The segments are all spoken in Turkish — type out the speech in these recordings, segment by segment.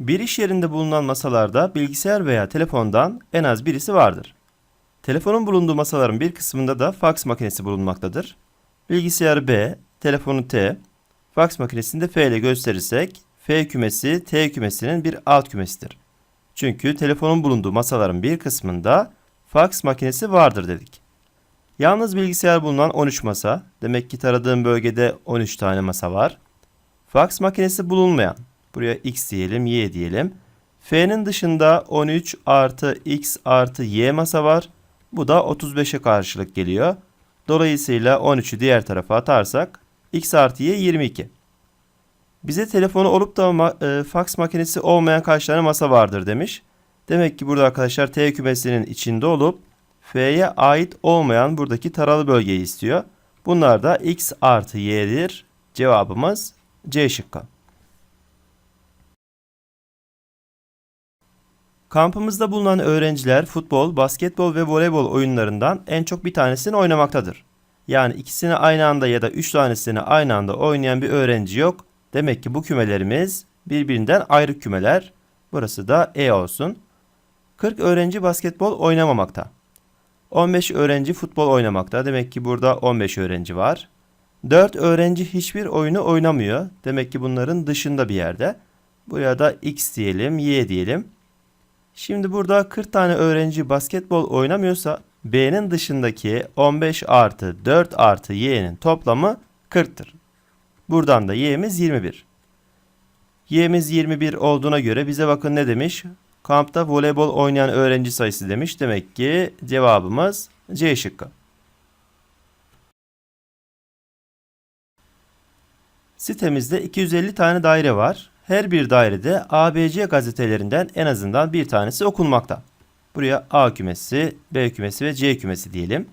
Bir iş yerinde bulunan masalarda bilgisayar veya telefondan en az birisi vardır. Telefonun bulunduğu masaların bir kısmında da faks makinesi bulunmaktadır. Bilgisayarı B, telefonu T, faks makinesini de F ile gösterirsek F kümesi T kümesinin bir alt kümesidir. Çünkü telefonun bulunduğu masaların bir kısmında faks makinesi vardır dedik. Yalnız bilgisayar bulunan 13 masa, demek ki taradığım bölgede 13 tane masa var. Faks makinesi bulunmayan, buraya x diyelim, y diyelim. F'nin dışında 13 artı x artı y masa var. Bu da 35'e karşılık geliyor. Dolayısıyla 13'ü diğer tarafa atarsak x artı y 22. Bize telefonu olup da ma- e, faks makinesi olmayan kaç tane masa vardır demiş. Demek ki burada arkadaşlar T kümesinin içinde olup F'ye ait olmayan buradaki taralı bölgeyi istiyor. Bunlar da x artı y'dir. Cevabımız C şıkkı. Kampımızda bulunan öğrenciler futbol, basketbol ve voleybol oyunlarından en çok bir tanesini oynamaktadır. Yani ikisini aynı anda ya da üç tanesini aynı anda oynayan bir öğrenci yok. Demek ki bu kümelerimiz birbirinden ayrı kümeler. Burası da E olsun. 40 öğrenci basketbol oynamamakta. 15 öğrenci futbol oynamakta. Demek ki burada 15 öğrenci var. 4 öğrenci hiçbir oyunu oynamıyor. Demek ki bunların dışında bir yerde. Buraya da X diyelim, Y diyelim. Şimdi burada 40 tane öğrenci basketbol oynamıyorsa B'nin dışındaki 15 artı 4 artı Y'nin toplamı 40'tır. Buradan da Y'miz 21. Y'miz 21 olduğuna göre bize bakın ne demiş? Kampta voleybol oynayan öğrenci sayısı demiş. Demek ki cevabımız C şıkkı. Sitemizde 250 tane daire var. Her bir dairede ABC gazetelerinden en azından bir tanesi okunmakta. Buraya A kümesi, B kümesi ve C kümesi diyelim.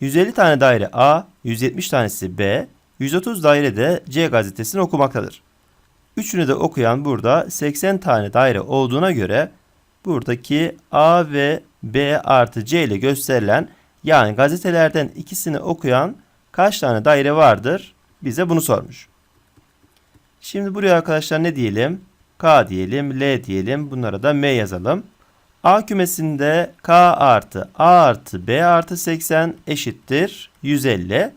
150 tane daire A, 170 tanesi B, 130 daire de C gazetesini okumaktadır. Üçünü de okuyan burada 80 tane daire olduğuna göre buradaki A ve B artı C ile gösterilen yani gazetelerden ikisini okuyan kaç tane daire vardır? Bize bunu sormuş. Şimdi buraya arkadaşlar ne diyelim? K diyelim, L diyelim. Bunlara da M yazalım. A kümesinde K artı A artı B artı 80 eşittir 150.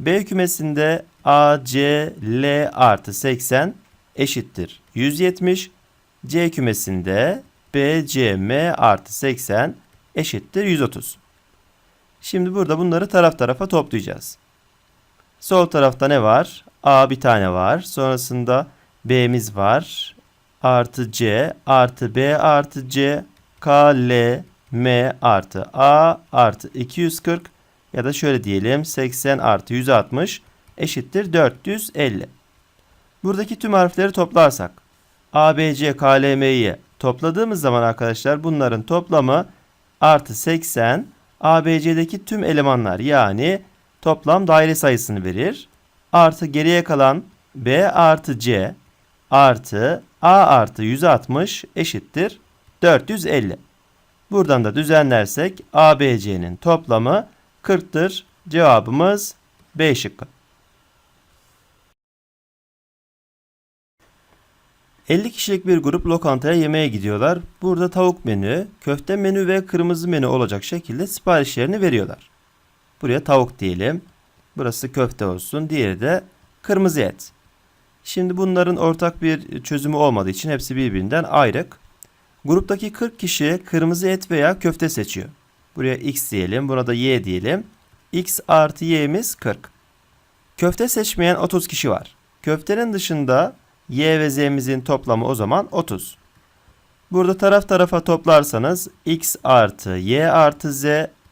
B kümesinde A, C, L artı 80 eşittir 170. C kümesinde B, C, M artı 80 eşittir 130. Şimdi burada bunları taraf tarafa toplayacağız. Sol tarafta ne var? A bir tane var. Sonrasında B'miz var. Artı C artı B artı C K, L, M artı A artı 240 ya da şöyle diyelim 80 artı 160 eşittir 450. Buradaki tüm harfleri toplarsak A, B, C, K, L, M'yi topladığımız zaman arkadaşlar bunların toplamı artı 80 A, B, C'deki tüm elemanlar yani toplam daire sayısını verir. Artı geriye kalan B artı C artı A artı 160 eşittir 450. Buradan da düzenlersek ABC'nin toplamı 40'tır. Cevabımız B şıkkı. 50 kişilik bir grup lokantaya yemeğe gidiyorlar. Burada tavuk menü, köfte menü ve kırmızı menü olacak şekilde siparişlerini veriyorlar. Buraya tavuk diyelim. Burası köfte olsun. Diğeri de kırmızı et. Şimdi bunların ortak bir çözümü olmadığı için hepsi birbirinden ayrık. Gruptaki 40 kişi kırmızı et veya köfte seçiyor. Buraya x diyelim, buna da y diyelim. x artı y'miz 40. Köfte seçmeyen 30 kişi var. Köftenin dışında y ve z'mizin toplamı o zaman 30. Burada taraf tarafa toplarsanız x artı y artı z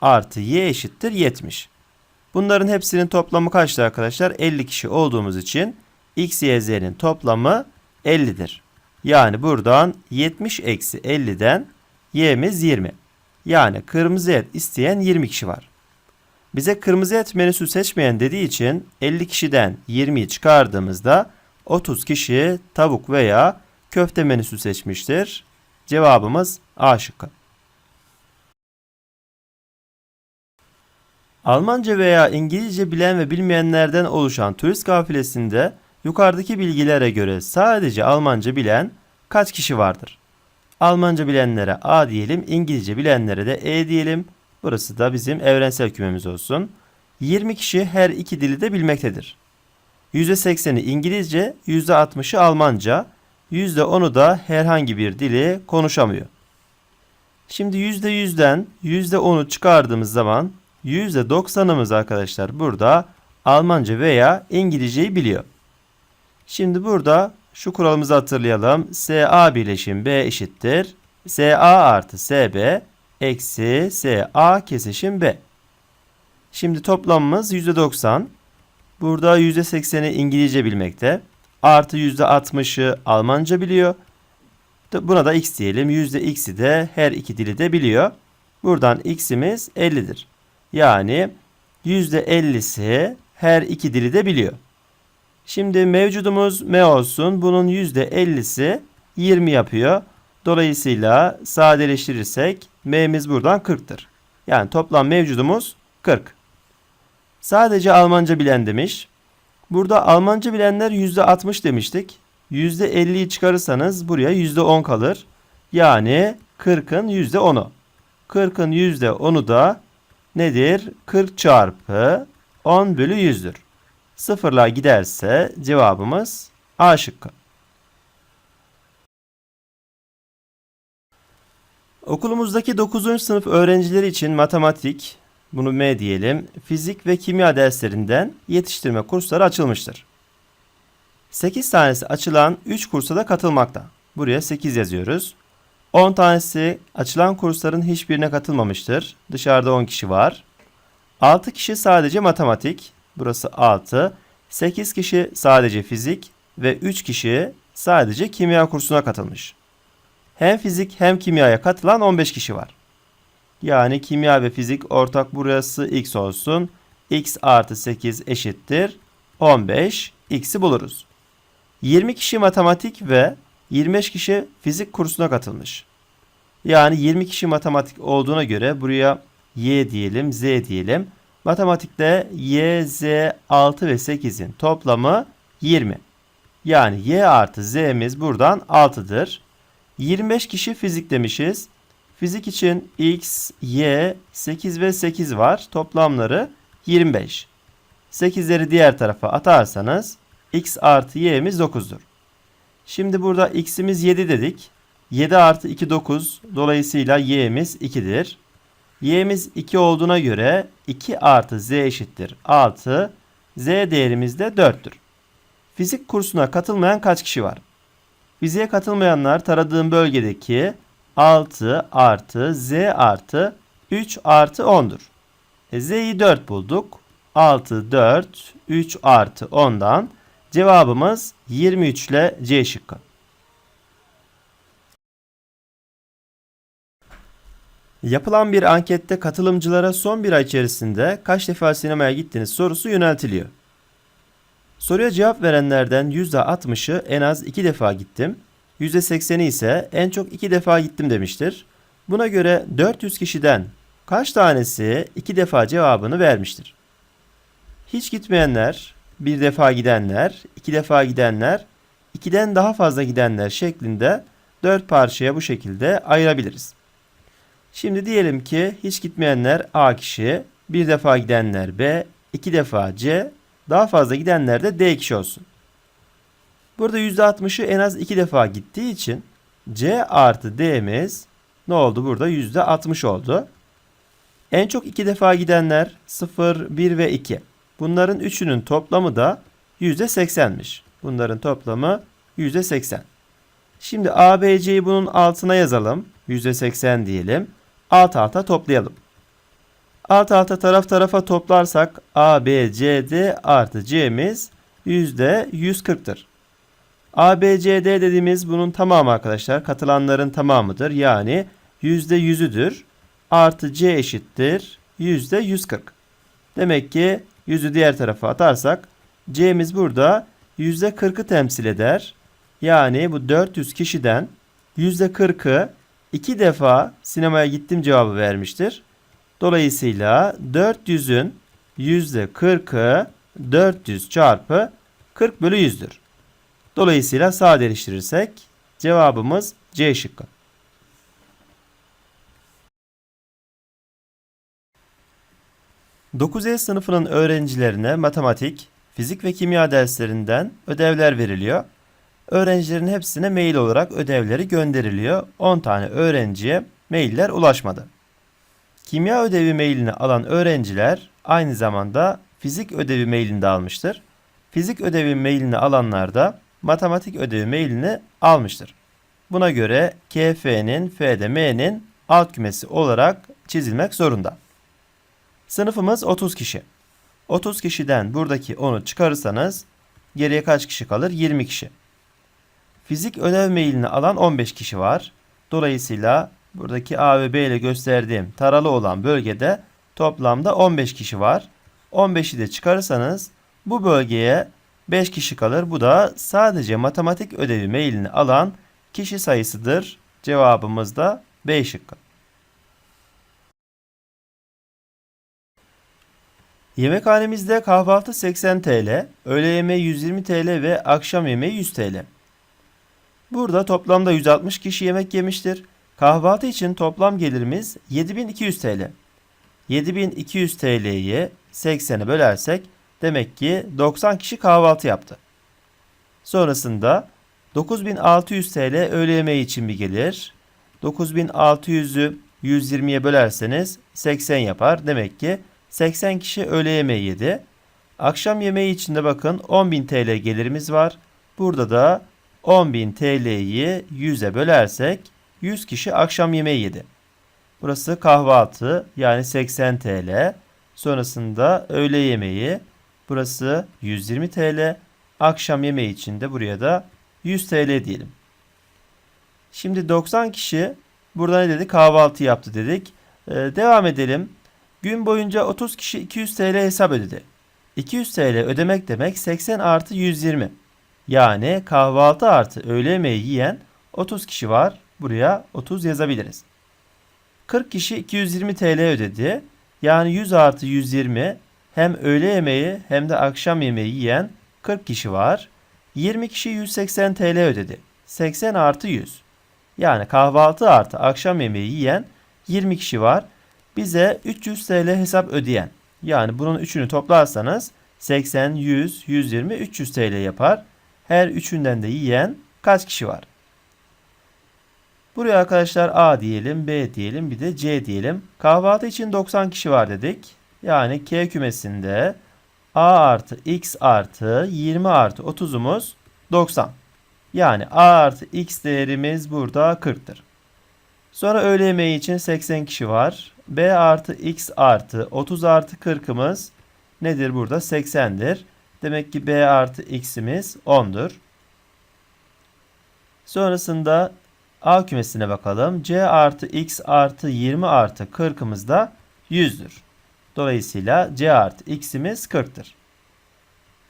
artı y eşittir 70. Bunların hepsinin toplamı kaçtı arkadaşlar? 50 kişi olduğumuz için x, y, z'nin toplamı 50'dir. Yani buradan 70 eksi 50'den y'miz 20. Yani kırmızı et isteyen 20 kişi var. Bize kırmızı et menüsü seçmeyen dediği için 50 kişiden 20'yi çıkardığımızda 30 kişi tavuk veya köfte menüsü seçmiştir. Cevabımız A şıkkı. Almanca veya İngilizce bilen ve bilmeyenlerden oluşan turist kafilesinde yukarıdaki bilgilere göre sadece Almanca bilen kaç kişi vardır? Almanca bilenlere A diyelim, İngilizce bilenlere de E diyelim. Burası da bizim evrensel kümemiz olsun. 20 kişi her iki dili de bilmektedir. %80'i İngilizce, %60'ı Almanca, %10'u da herhangi bir dili konuşamıyor. Şimdi %100'den %10'u çıkardığımız zaman %90'ımız arkadaşlar burada Almanca veya İngilizceyi biliyor. Şimdi burada şu kuralımızı hatırlayalım. SA birleşim B eşittir. SA artı SB eksi SA kesişim B. Şimdi toplamımız %90. Burada %80'i İngilizce bilmekte. Artı %60'ı Almanca biliyor. Buna da x diyelim. %x'i de her iki dili de biliyor. Buradan x'imiz 50'dir. Yani %50'si her iki dili de biliyor. Şimdi mevcudumuz m olsun. Bunun %50'si 20 yapıyor. Dolayısıyla sadeleştirirsek m'miz buradan 40'tır. Yani toplam mevcudumuz 40. Sadece Almanca bilen demiş. Burada Almanca bilenler %60 demiştik. %50'yi çıkarırsanız buraya %10 kalır. Yani 40'ın %10'u. 40'ın %10'u da nedir? 40 çarpı 10 bölü 100'dür. Sıfırlar giderse cevabımız A şıkkı. Okulumuzdaki 9. sınıf öğrencileri için matematik, bunu M diyelim, fizik ve kimya derslerinden yetiştirme kursları açılmıştır. 8 tanesi açılan 3 kursa da katılmakta. Buraya 8 yazıyoruz. 10 tanesi açılan kursların hiçbirine katılmamıştır. Dışarıda 10 kişi var. 6 kişi sadece matematik. Burası 6. 8 kişi sadece fizik ve 3 kişi sadece kimya kursuna katılmış. Hem fizik hem kimyaya katılan 15 kişi var. Yani kimya ve fizik ortak burası x olsun. x artı 8 eşittir 15. x'i buluruz. 20 kişi matematik ve 25 kişi fizik kursuna katılmış. Yani 20 kişi matematik olduğuna göre buraya y diyelim, z diyelim. Matematikte y, z, 6 ve 8'in toplamı 20. Yani y artı z'miz buradan 6'dır. 25 kişi fizik demişiz. Fizik için x, y, 8 ve 8 var. Toplamları 25. 8'leri diğer tarafa atarsanız x artı y'miz 9'dur. Şimdi burada x'imiz 7 dedik. 7 artı 2 9. Dolayısıyla y'miz 2'dir. y'miz 2 olduğuna göre 2 artı z eşittir 6. z değerimiz de 4'tür. Fizik kursuna katılmayan kaç kişi var? Fiziğe katılmayanlar taradığım bölgedeki 6 artı z artı 3 artı 10'dur. E, z'yi 4 bulduk. 6, 4, 3 artı 10'dan cevabımız 23 ile C şıkkı. Yapılan bir ankette katılımcılara son bir ay içerisinde kaç defa sinemaya gittiniz sorusu yöneltiliyor. Soruya cevap verenlerden %60'ı en az 2 defa gittim, %80'i ise en çok 2 defa gittim demiştir. Buna göre 400 kişiden kaç tanesi 2 defa cevabını vermiştir? Hiç gitmeyenler, bir defa gidenler, iki defa gidenler, ikiden daha fazla gidenler şeklinde dört parçaya bu şekilde ayırabiliriz. Şimdi diyelim ki hiç gitmeyenler A kişi, bir defa gidenler B, iki defa C, daha fazla gidenler de D kişi olsun. Burada %60'ı en az iki defa gittiği için C artı D'miz ne oldu burada? %60 oldu. En çok iki defa gidenler 0, 1 ve 2. Bunların üçünün toplamı da %80'miş. Bunların toplamı %80. Şimdi ABC'yi bunun altına yazalım. %80 diyelim. Alt alta toplayalım. Alt alta taraf tarafa toplarsak ABCD artı C'miz %140'tır. ABCD dediğimiz bunun tamamı arkadaşlar. Katılanların tamamıdır. Yani %100'üdür. Artı C eşittir. %140. Demek ki 100'ü diğer tarafa atarsak C'miz burada %40'ı temsil eder. Yani bu 400 kişiden %40'ı iki defa sinemaya gittim cevabı vermiştir. Dolayısıyla 400'ün %40'ı 400 çarpı 40 bölü 100'dür. Dolayısıyla sadeleştirirsek Cevabımız C şıkkı. ...9E sınıfının öğrencilerine matematik, fizik ve kimya derslerinden ödevler veriliyor. Öğrencilerin hepsine mail olarak ödevleri gönderiliyor. 10 tane öğrenciye mailler ulaşmadı. Kimya ödevi mailini alan öğrenciler aynı zamanda fizik ödevi mailini de almıştır. Fizik ödevi mailini alanlar da matematik ödevi mailini almıştır. Buna göre KF'nin, F'de M'nin alt kümesi olarak çizilmek zorunda. Sınıfımız 30 kişi. 30 kişiden buradaki 10'u çıkarırsanız geriye kaç kişi kalır? 20 kişi. Fizik ödev mailini alan 15 kişi var. Dolayısıyla buradaki A ve B ile gösterdiğim taralı olan bölgede toplamda 15 kişi var. 15'i de çıkarırsanız bu bölgeye 5 kişi kalır. Bu da sadece matematik ödevi mailini alan kişi sayısıdır. Cevabımız da B şıkkı. Yemekhanemizde kahvaltı 80 TL, öğle yemeği 120 TL ve akşam yemeği 100 TL. Burada toplamda 160 kişi yemek yemiştir. Kahvaltı için toplam gelirimiz 7200 TL. 7200 TL'yi 80'e bölersek demek ki 90 kişi kahvaltı yaptı. Sonrasında 9600 TL öğle yemeği için bir gelir. 9600'ü 120'ye bölerseniz 80 yapar. Demek ki 80 kişi öğle yemeği yedi. Akşam yemeği için de bakın 10.000 TL gelirimiz var. Burada da 10.000 TL'yi 100'e bölersek 100 kişi akşam yemeği yedi. Burası kahvaltı yani 80 TL. Sonrasında öğle yemeği. Burası 120 TL. Akşam yemeği için de buraya da 100 TL diyelim. Şimdi 90 kişi burada ne dedi? Kahvaltı yaptı dedik. Ee, devam edelim. Gün boyunca 30 kişi 200 TL hesap ödedi. 200 TL ödemek demek 80 artı 120. Yani kahvaltı artı öğle yemeği yiyen 30 kişi var. Buraya 30 yazabiliriz. 40 kişi 220 TL ödedi. Yani 100 artı 120 hem öğle yemeği hem de akşam yemeği yiyen 40 kişi var. 20 kişi 180 TL ödedi. 80 artı 100. Yani kahvaltı artı akşam yemeği yiyen 20 kişi var. Bize 300 TL hesap ödeyen. Yani bunun üçünü toplarsanız 80, 100, 120, 300 TL yapar. Her üçünden de yiyen kaç kişi var? Buraya arkadaşlar A diyelim, B diyelim, bir de C diyelim. Kahvaltı için 90 kişi var dedik. Yani K kümesinde A artı X artı 20 artı 30'umuz 90. Yani A artı X değerimiz burada 40'tır. Sonra öğle yemeği için 80 kişi var. B artı X artı 30 artı 40'ımız nedir burada? 80'dir. Demek ki B artı X'imiz 10'dur. Sonrasında A kümesine bakalım. C artı X artı 20 artı 40'ımız da 100'dür. Dolayısıyla C artı X'imiz 40'tır.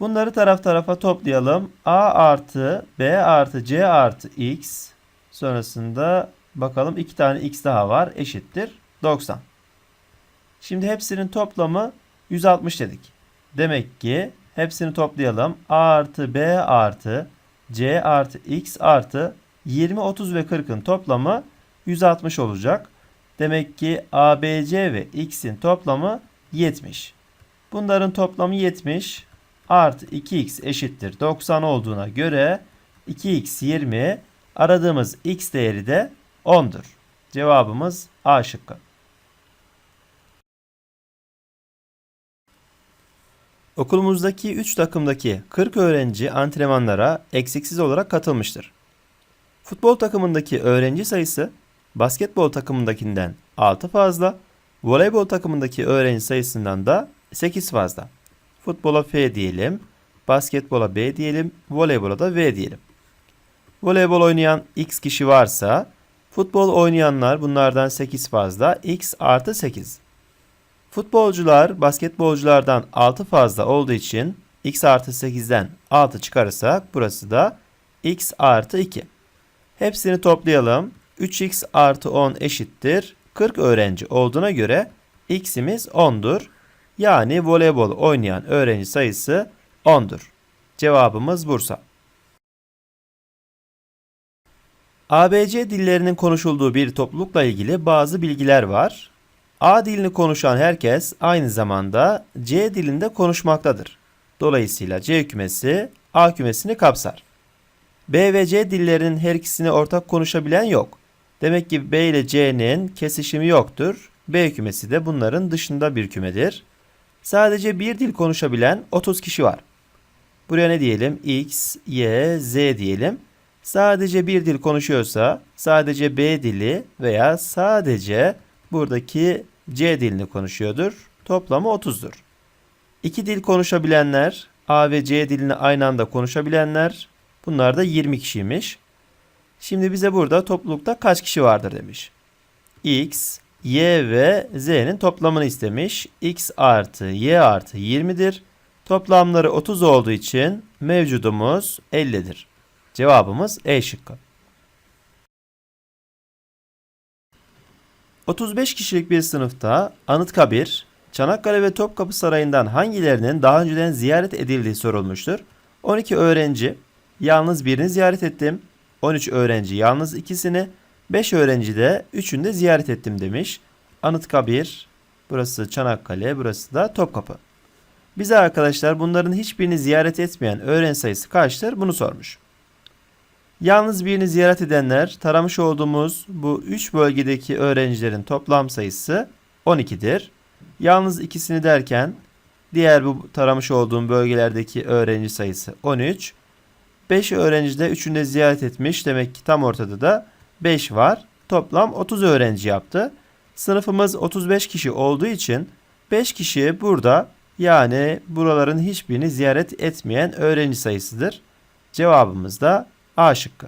Bunları taraf tarafa toplayalım. A artı B artı C artı X. Sonrasında bakalım iki tane X daha var. Eşittir 90. Şimdi hepsinin toplamı 160 dedik. Demek ki hepsini toplayalım. A artı B artı C artı X artı 20, 30 ve 40'ın toplamı 160 olacak. Demek ki ABC ve X'in toplamı 70. Bunların toplamı 70 artı 2X eşittir 90 olduğuna göre 2X 20 aradığımız X değeri de 10'dur. Cevabımız A şıkkı. Okulumuzdaki 3 takımdaki 40 öğrenci antrenmanlara eksiksiz olarak katılmıştır. Futbol takımındaki öğrenci sayısı basketbol takımındakinden 6 fazla, voleybol takımındaki öğrenci sayısından da 8 fazla. Futbola F diyelim, basketbola B diyelim, voleybola da V diyelim. Voleybol oynayan X kişi varsa, futbol oynayanlar bunlardan 8 fazla, X artı 8. Futbolcular basketbolculardan 6 fazla olduğu için X artı 8'den 6 çıkarırsak burası da X artı 2. Hepsini toplayalım. 3x artı 10 eşittir. 40 öğrenci olduğuna göre x'imiz 10'dur. Yani voleybol oynayan öğrenci sayısı 10'dur. Cevabımız Bursa. ABC dillerinin konuşulduğu bir toplulukla ilgili bazı bilgiler var. A dilini konuşan herkes aynı zamanda C dilinde konuşmaktadır. Dolayısıyla C kümesi A kümesini kapsar. B ve C dillerinin her ikisini ortak konuşabilen yok. Demek ki B ile C'nin kesişimi yoktur. B kümesi de bunların dışında bir kümedir. Sadece bir dil konuşabilen 30 kişi var. Buraya ne diyelim? X, Y, Z diyelim. Sadece bir dil konuşuyorsa sadece B dili veya sadece buradaki C dilini konuşuyordur. Toplamı 30'dur. İki dil konuşabilenler, A ve C dilini aynı anda konuşabilenler bunlar da 20 kişiymiş. Şimdi bize burada toplulukta kaç kişi vardır demiş. X, Y ve Z'nin toplamını istemiş. X artı Y artı 20'dir. Toplamları 30 olduğu için mevcudumuz 50'dir. Cevabımız E şıkkı. 35 kişilik bir sınıfta Anıtkabir, Çanakkale ve Topkapı Sarayı'ndan hangilerinin daha önceden ziyaret edildiği sorulmuştur. 12 öğrenci, yalnız birini ziyaret ettim. 13 öğrenci yalnız ikisini, 5 öğrenci de üçünü de ziyaret ettim demiş. Anıtkabir, burası Çanakkale, burası da Topkapı. Bize arkadaşlar bunların hiçbirini ziyaret etmeyen öğrenci sayısı kaçtır bunu sormuş. Yalnız birini ziyaret edenler taramış olduğumuz bu 3 bölgedeki öğrencilerin toplam sayısı 12'dir. Yalnız ikisini derken diğer bu taramış olduğum bölgelerdeki öğrenci sayısı 13. 5 öğrenci de 3'ünü de ziyaret etmiş. Demek ki tam ortada da 5 var. Toplam 30 öğrenci yaptı. Sınıfımız 35 kişi olduğu için 5 kişi burada yani buraların hiçbirini ziyaret etmeyen öğrenci sayısıdır. Cevabımız da A şıkkı.